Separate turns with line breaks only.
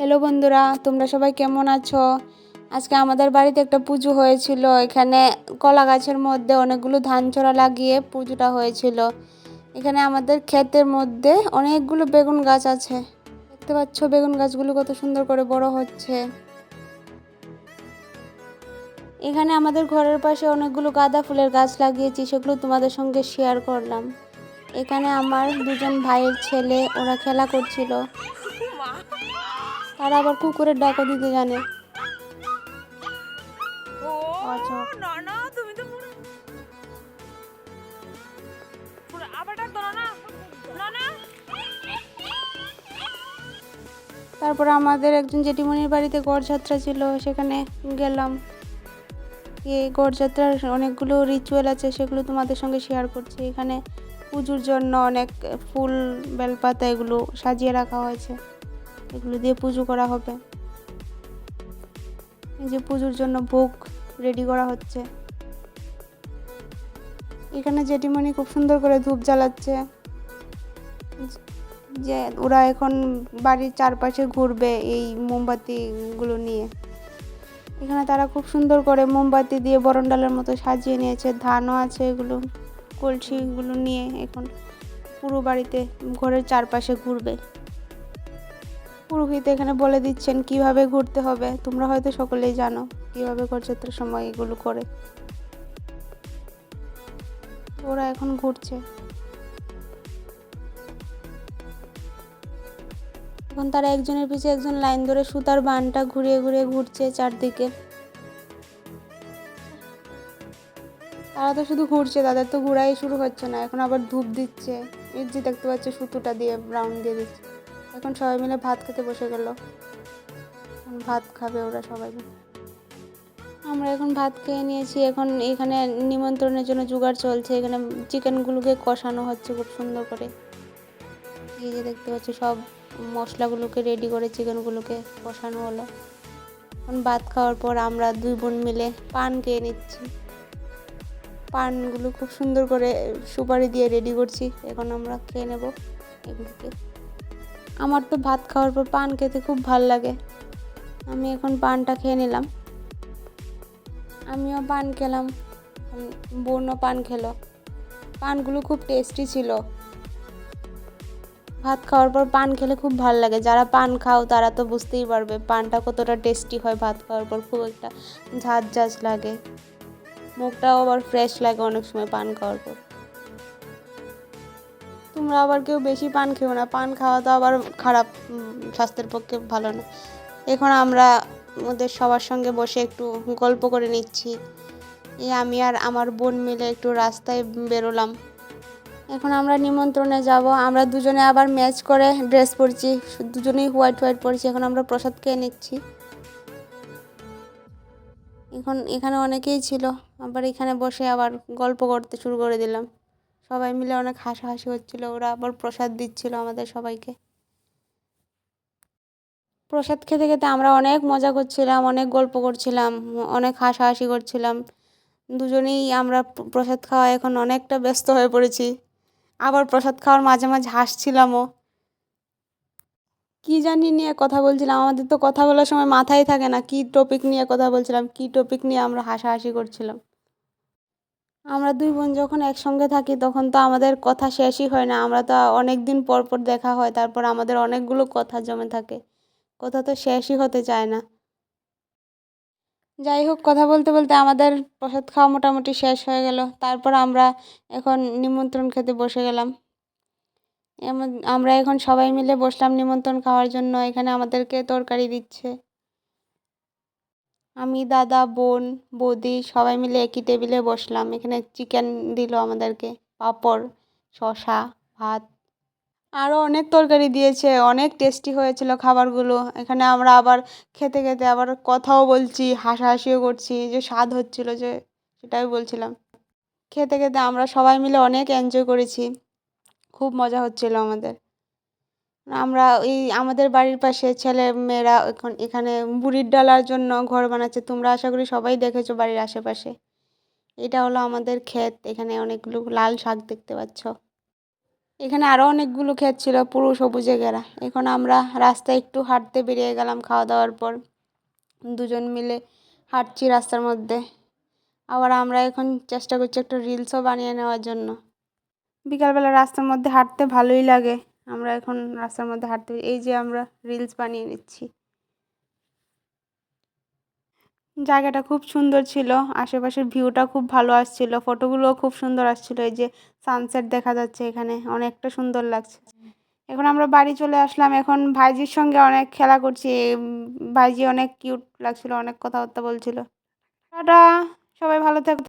Hello বন্ধুরা, তোমরা সবাই কেমন আছো? আজকে আমাদের বাড়িতে একটা পুজো হয়েছিল। এখানে কলা গাছের মধ্যে অনেকগুলো ধান ছড়া লাগিয়ে পুজোটা হয়েছিল। এখানে আমাদের ক্ষেতের মধ্যে অনেকগুলো বেগুন গাছ আছে। দেখতে পাচ্ছ বেগুন গাছগুলো কত সুন্দর করে বড় হচ্ছে। এখানে আমাদের ঘরের পাশে অনেকগুলো গাঁদা ফুলের গাছ লাগিয়েছি, সেগুলো তোমাদের সঙ্গে শেয়ার করলাম। এখানে আমার দুজন ভাইয়ের ছেলে, ওরা খেলা করছিল। তারা আবার কুকুরের ডাকও দিতে জানে। আচ্ছা।
না না তুমি তো পুরো পুরো আবার ডাক দাও না না না।
তারপর আমাদের একজন জেঠিমণির বাড়িতে গড়যাত্রা ছিল সেখানে গেলাম। এই গড়যাত্রার অনেকগুলো রিচুয়াল আছে সেগুলো তোমাদের সঙ্গে শেয়ার করছি। এখানে পুজোর জন্য অনেক ফুল বেলপাতা এগুলো সাজিয়ে রাখা হয়েছে। এগুলো দিয়ে পুজো করা হবে। এই যে পুজোর জন্য ভোগ রেডি করা হচ্ছে। এখানে জেঠিমণি খুব সুন্দর করে ধূপ জ্বালাচ্ছে। যে ওরা এখন বাড়ির চারপাশে ঘুরবে এই মোমবাতিগুলো নিয়ে। এখানে তারা খুব সুন্দর করে মোমবাতি দিয়ে বরণডালের মতো সাজিয়ে নিয়েছে। ধানও আছে এগুলো, কলসিগুলো নিয়ে এখন পুরো বাড়িতে ঘরের চারপাশে ঘুরবে। পুরোহিত এখানে বলে দিচ্ছেন কীভাবে ঘুরতে হবে। তোমরা হয়তো সকলেই জানো কীভাবে ঘরযাত্রার সময় এগুলো করে। ওরা এখন ঘুরছে। এখন তারা একজনের পিছে একজন লাইন ধরে সুতার বানটা ঘুরিয়ে ঘুরিয়ে ঘুরছে চারদিকে। তারা তো শুধু ঘুরছে, তাদের তো ঘোরাই শুরু হচ্ছে না। এখন আবার ধূপ দিচ্ছে। যে দেখতে পাচ্ছে সুতোটা দিয়ে রাউন্ড দিয়ে দিচ্ছে। এখন সবাই মিলে ভাত খেতে বসে গেল। ভাত খাবে ওরা সবাই। মিলে আমরা এখন ভাত খেয়ে নিয়েছি। এখন এখানে নিমন্ত্রণের জন্য জোগাড় চলছে। এখানে চিকেনগুলোকে কষানো হচ্ছে খুব সুন্দর করে। এই যে দেখতে পাচ্ছি, সব মশলাগুলোকে রেডি করে চিকেনগুলোকে কষানো হলো। এখন ভাত খাওয়ার পর আমরা দুই বোন মিলে পান খেয়ে নিচ্ছি। পানগুলো খুব সুন্দর করে সুপারি দিয়ে রেডি করছি। এখন আমরা খেয়ে নেব এগুলোকে। আমার তো ভাত খাওয়ার পর পান খেতে খুব ভালো লাগে। আমি এখন পানটা খেয়ে নিলাম। আমিও পান খেলাম। বোনও পান খেলো। পানগুলো খুব টেস্টি ছিল। ভাত খাওয়ার পর পান খেলে খুব ভালো লাগে। যারা পান খাও, তারা তো বুঝতেই পারবে পানটা কতটা টেস্টি হয়। ভাত খাওয়ার পর খুব একটা ঝাঁঝ ঝাঁঝ লাগে। মুখটাও আবার ফ্রেশ লাগে অনেক সময় পান খাওয়ার পর। তোমরা আবার কেউ বেশি পান খেও না। পান খাওয়া তো আবার খারাপ স্বাস্থ্যের পক্ষে ভালো না। এখন আমরা ওদের সবার সঙ্গে বসে একটু গল্প করে নিচ্ছি। এ আমি আর আমার বোন মিলে একটু রাস্তায় বেরোলাম। এখন আমরা নিমন্ত্রণে যাব। আমরা দুজনে আবার ম্যাচ করে ড্রেস পরছি। দুজনেই হোয়াইট হোয়াইট পরছি। এখন আমরা প্রসাদ খেয়ে নিচ্ছি। এখন এখানে অনেকেই ছিল। আবার এখানে বসে আবার গল্প করতে শুরু করে দিলাম। সবাই মিলে অনেক হাসাহাসি হচ্ছিল। ওরা আবার প্রসাদ দিচ্ছিল আমাদের সবাইকে। প্রসাদ খেতে খেতে আমরা অনেক মজা করছিলাম, অনেক গল্প করছিলাম, অনেক হাসাহাসি করছিলাম। দুজনেই আমরা প্রসাদ খাওয়া এখন অনেকটা ব্যস্ত হয়ে পড়েছি। আবার প্রসাদ খাওয়ার মাঝে মাঝে হাসছিলামও। কি জানি নিয়ে কথা বলছিলাম, আমাদের তো কথা বলার সময় মাথায় থাকে না, কি টপিক নিয়ে কথা বলছিলাম, কি টপিক নিয়ে আমরা হাসাহাসি করছিলাম। আমরা দুই বোন যখন একসঙ্গে থাকি, তখন তো আমাদের কথা শেষই হয় না। আমরা তো অনেক দিন পর পর দেখা হয়, তারপর আমাদের অনেকগুলো কথা জমে থাকে। কথা তো শেষই হতে চায় না। যাই হোক, কথা বলতে বলতে আমাদের প্রসাদ খাওয়া মোটামুটি শেষ হয়ে গেল। তারপর আমরা এখন নিমন্ত্রণ খেতে বসে গেলাম। আমরা এখন সবাই মিলে বসলাম নিমন্ত্রণ খাওয়ার জন্য। এখানে আমাদেরকে তরকারি দিচ্ছে। আমি দাদা, বোন, বৌদি সবাই মিলে একই টেবিলে বসলাম। এখানে চিকেন দিল আমাদেরকে, পাঁপড়, শসা, ভাত। আরও অনেক তরকারি দিয়েছে, অনেক টেস্টি হয়েছিল খাবারগুলো। এখানে আমরা আবার খেতে খেতে আবার কথাও বলছি, হাসাহাসিও করছি, যে স্বাদ হচ্ছিল যে সেটাই বলছিলাম। খেতে খেতে আমরা সবাই মিলে অনেক এনজয় করেছি। খুব মজা হচ্ছিল আমাদের। আমরা এই আমাদের বাড়ির পাশে ছেলে মেয়েরা এখন এখানে বুড়ির ডালার জন্য ঘর বানাচ্ছে। তোমরা আশা করি সবাই দেখেছ বাড়ির আশেপাশে। এটা হলো আমাদের ক্ষেত। এখানে অনেকগুলো লাল শাক দেখতে পাচ্ছ। এখানে আরও অনেকগুলো ক্ষেত ছিল পুরো সবুজে ঘেরা এখন আমরা রাস্তায় একটু হাঁটতে বেরিয়ে গেলাম খাওয়া দাওয়ার পর। দুজন মিলে হাঁটছি রাস্তার মধ্যে। আবার আমরা এখন চেষ্টা করছি একটা রিলসও বানিয়ে নেওয়ার জন্য। বিকালবেলা রাস্তার মধ্যে হাঁটতে ভালোই লাগে। আমরা এখন রাস্তার মধ্যে হাঁটতে এই যে আমরা রিলস বানিয়ে নিচ্ছি। জায়গাটা খুব সুন্দর ছিল, আশেপাশের ভিউটা খুব ভালো আসছিল ফটোগুলোও খুব সুন্দর আসছিল, এই যে সানসেট দেখা যাচ্ছে এখানে, অনেকটা সুন্দর লাগছে। এখন আমরা বাড়ি চলে আসলাম, এখন ভাইজির সঙ্গে অনেক খেলা করছি ভাইজি অনেক কিউট লাগছিল, অনেক কথাবার্তা বলছিল। সবাই ভালো থাকবে